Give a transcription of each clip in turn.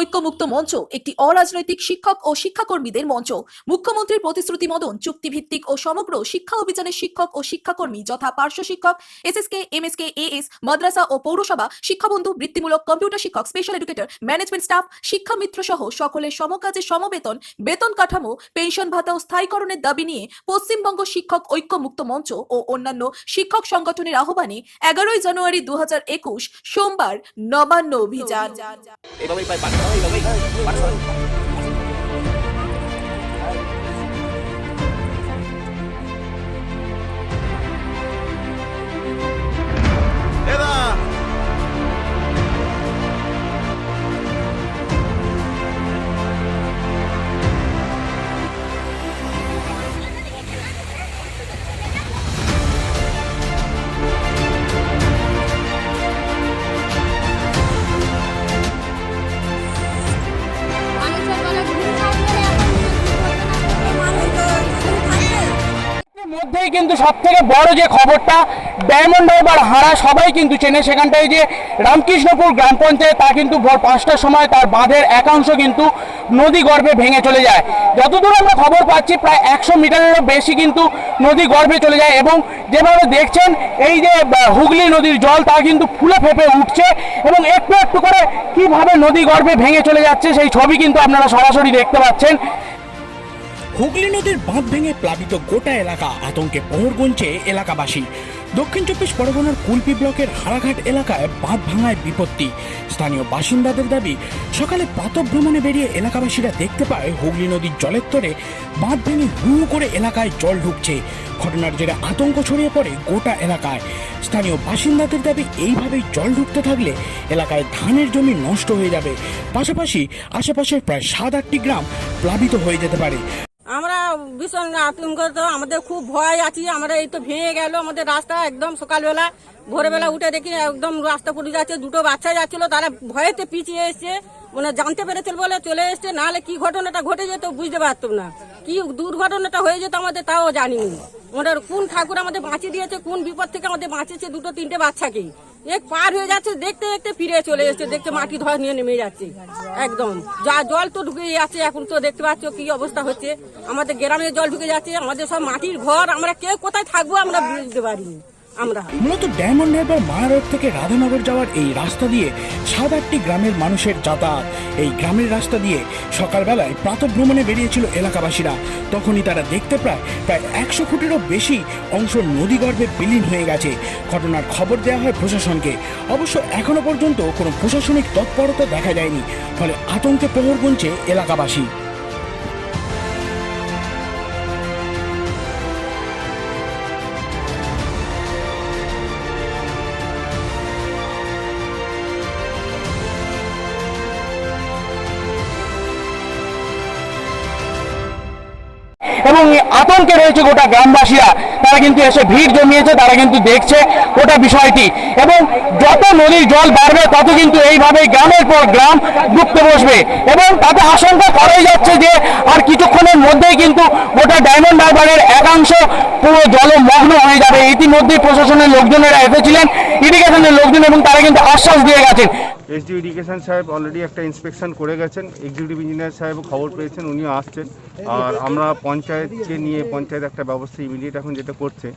ঐক্যমুক্ত মঞ্চ, একটি অরাজনৈতিক শিক্ষক ও শিক্ষাকর্মীদের মঞ্চ, মুখ্যমন্ত্রীর প্রতিশ্রুতি মদন, চুক্তিভিত্তিক ও সমগ্র শিক্ষা অভিযানের শিক্ষক ও শিক্ষাকর্মী যথা পার্শ্ব শিক্ষক, এসএসকে, এমএসকে, এএস, মাদ্রাসা ও পৌরসভা, শিক্ষাবন্ধু, বৃত্তিমূলক কম্পিউটার শিক্ষক, স্পেশাল এডুকেটর, ম্যানেজমেন্ট স্টাফ শিক্ষা মিত্র সহ সকলের সমকাজে সমবেতন, বেতন কাঠামো, পেনশন ভাতা ও স্থায়ীকরণের দাবি নিয়ে পশ্চিমবঙ্গ শিক্ষক ঐক্যমুক্ত মঞ্চ ও অন্যান্য শিক্ষক সংগঠনের আহ্বানে এগারোই জানুয়ারি দু হাজার একুশ সোমবার নবান্ন অভিযান। এইভাবেই কিন্তু সব থেকে বড় যে খবরটা, ডায়মন্ড হারবার হারা সবাই কিন্তু চেনে সেখানটায় যে রামকৃষ্ণপুর গ্রাম পঞ্চায়েত, তা কিন্তু ভোর পাঁচটার সময় তার বাঁধের একাংশ কিন্তু নদী গর্ভে ভেঙে চলে যায়। যতদূর আমরা খবর পাচ্ছি, প্রায় একশো মিটারেরও বেশি কিন্তু নদী গর্ভে চলে যায় এবং যেভাবে দেখছেন, এই যে হুগলি নদীর জল তা কিন্তু ফুলে ফেপে উঠছে এবং একটু একটু করে কীভাবে নদী গর্ভে ভেঙে চলে যাচ্ছে সেই ছবি কিন্তু আপনারা সরাসরি দেখতে পাচ্ছেন। হুগলি নদীর বাঁধ ভেঙে প্লাবিত গোটা এলাকা আতঙ্কে প্রহর গুনছে এলাকাবাসী। দক্ষিণ চব্বিশ পরগনার কুলপি ব্লকের হারাঘাট এলাকায় বাঁধ ভাঙায় বিপত্তি। স্থানীয় বাসিন্দাদের দাবি, সকালে প্রাতভ্রমণে বেরিয়ে এলাকাবাসীরা দেখতে পায় হুগলি নদীর জলের তরে বাঁধ ভেঙে হু করে এলাকায় জল ঢুকছে। ঘটনার জেরে আতঙ্ক ছড়িয়ে পড়ে গোটা এলাকায়। স্থানীয় বাসিন্দাদের দাবি, এইভাবেই জল ঢুকতে থাকলে এলাকায় ধানের জমি নষ্ট হয়ে যাবে। পাশাপাশি আশেপাশের প্রায় সাত আটটি গ্রাম প্লাবিত হয়ে যেতে পারে। আমরা ভীষণ আতঙ্কিত, আমাদের খুব ভয় আছি, আমরা এই তো ভেঙে গেল, আমাদের রাস্তা একদম সকালবেলা, ভোরবেলা উঠে দেখি একদম রাস্তা পড়ে যাচ্ছে, দুটো বাচ্চা যাচ্ছিল, তারা ভয়েতে পিছিয়ে এসছে। মানে জানতে পেরেছিল বলে চলে এসছে, নাহলে কি ঘটনাটা ঘটে যেত বুঝতে পারতাম না। কি দুর্ঘটনাটা হয়ে যেত আমাদের তাও জানিনি। ওনার কোন ঠাকুর আমাদের বাঁচিয়ে দিয়েছে, কোন বিপদ থেকে আমাদের বাঁচিয়েছে দুটো তিনটে বাচ্চাকে। এক পার হয়ে যাচ্ছে, দেখতে দেখতে ফিরে চলে এসছে দেখতে মাটি ধর নিয়ে নেমে যাচ্ছে। একদম। যা জল তো ঢুকে যাচ্ছে, এখন তো দেখতে পাচ্ছ কি অবস্থা হচ্ছে। আমাদের গ্রামে জল ঢুকে যাচ্ছে, আমাদের সব মাটির ঘর, আমরা কেউ কোথায় থাকব আমরা বুঝতে পারিনি। আমরা। মূলত ডায়মন্ড হারবার মায়া রোড থেকে রাধানগর যাওয়ার এই রাস্তা দিয়ে সাত আটটি গ্রামের মানুষের যাতায়াত। এই গ্রামের রাস্তা দিয়ে সকালবেলায় প্রাতভ্রমণে বেরিয়েছিল এলাকাবাসীরা। তখনই তারা দেখতে পায়, প্রায় একশো ফুটেরও বেশি অংশ নদীগর্ভে বিলীন হয়ে গেছে। ঘটনার খবর দেওয়া হয় প্রশাসনকে। অবশ্য এখনও পর্যন্ত কোনো প্রশাসনিক তৎপরতা দেখা যায়নি। ফলে আতঙ্কে প্রহর গুনছে এলাকাবাসী। এবং আতঙ্কে রয়েছে গোটা গ্রামবাসীরা। তারা কিন্তু এসে ভিড় জমিয়েছে, তারা কিন্তু দেখছে গোটা বিষয়টি। এবং যত নদীর জল বাড়বে, তত কিন্তু এইভাবে গ্রামের পর গ্রাম ডুবতে বসবে। এবং তাতে আশঙ্কা করাই যাচ্ছে যে আর কিছুক্ষণের মধ্যেই কিন্তু গোটা ডায়মন্ড হারবারের একাংশ পুরো জলমগ্ন হয়ে যাবে। ইতিমধ্যেই প্রশাসনের লোকজনেরা এসেছিলেন, ইরিগেশনের লোকজন, এবং তারা কিন্তু আশ্বাস দিয়ে গেছেন। এসডিও ইরিগেশন সাহেব অলরেডি একটা ইন্সপেকশন করে গেছেন। এক্সিকিউটিভ ইঞ্জিনিয়ার সাহেব খবর পেয়েছেন, উনিও আসছেন। আর আমরা পঞ্চায়েতকে নিয়ে পঞ্চায়েত একটা ব্যবস্থা ইমিডিয়েট এখন যেটা করছে,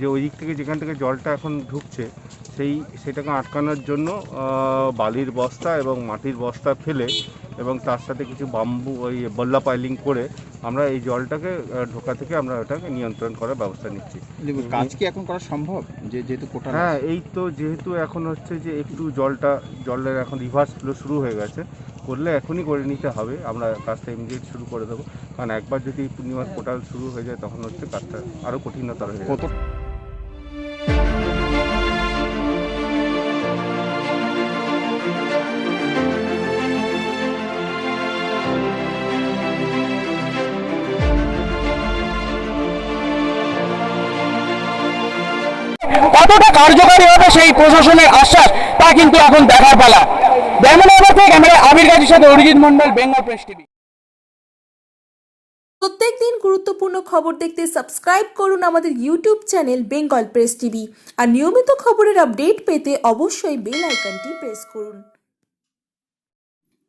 যে ওই দিক থেকে যেখান থেকে জলটা এখন ঢুকছে সেই সেটাকে আটকানোর জন্য বালির বস্তা এবং মাটির বস্তা ফেলে এবং তার সাথে কিছু বাম্বু ওই বল্লা পাইলিং করে আমরা এই জলটাকে ঢোকা থেকে আমরা ওটাকে নিয়ন্ত্রণ করার ব্যবস্থা নিচ্ছি। কাজ কি এখন করা সম্ভব? যে যেহেতু কোটা হ্যাঁ এই তো যেহেতু এখন হচ্ছে যে একটু জলটা জলের এখন রিভার্স ফ্লো শুরু হয়ে গেছে করলে এখনই করে নিতে হবে। আমরা কাজটা ইমিডিয়েট শুরু করে দেবো। কারণ একবার যদি পূর্ণিমার পোর্টাল শুরু হয়ে যায় তখন হচ্ছে কাজটা আরও কঠিনতর হয়ে যাবে। কতটা কার্যকারী হবে সেই প্রশাসনের আশ্বাস, তা কিন্তু এখন দেখার পালা। হারবার থেকে ক্যামেরা আবির গাজীর সাথে Arijit Mondal Bengal press TV. প্রত্যেকদিন গুরুত্বপূর্ণ খবর দেখতে সাবস্ক্রাইব করুন আমাদের YouTube channel Bengal press TV. আর নিয়মিত খবরের আপডেট পেতে অবশ্যই বেল আইকনটি প্রেস করুন।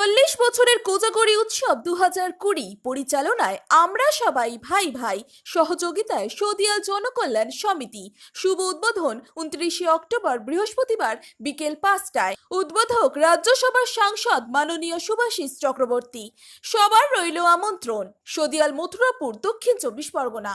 চল্লিশ বছরের কোজাগরি উৎসব দু হাজার কুড়ি পরিচালনায় আমরা সবাই ভাই ভাই সহযোগিতায় সদিয়াল জনকল্যাণ সমিতি। শুভ উদ্বোধন উনত্রিশে অক্টোবর বৃহস্পতিবার বিকেল পাঁচটায়। উদ্বোধক রাজ্যসভার সাংসদ মাননীয় সুভাষিস চক্রবর্তী। সবার রইল আমন্ত্রণ। সদিয়াল মথুরাপুর দক্ষিণ চব্বিশ পরগনা।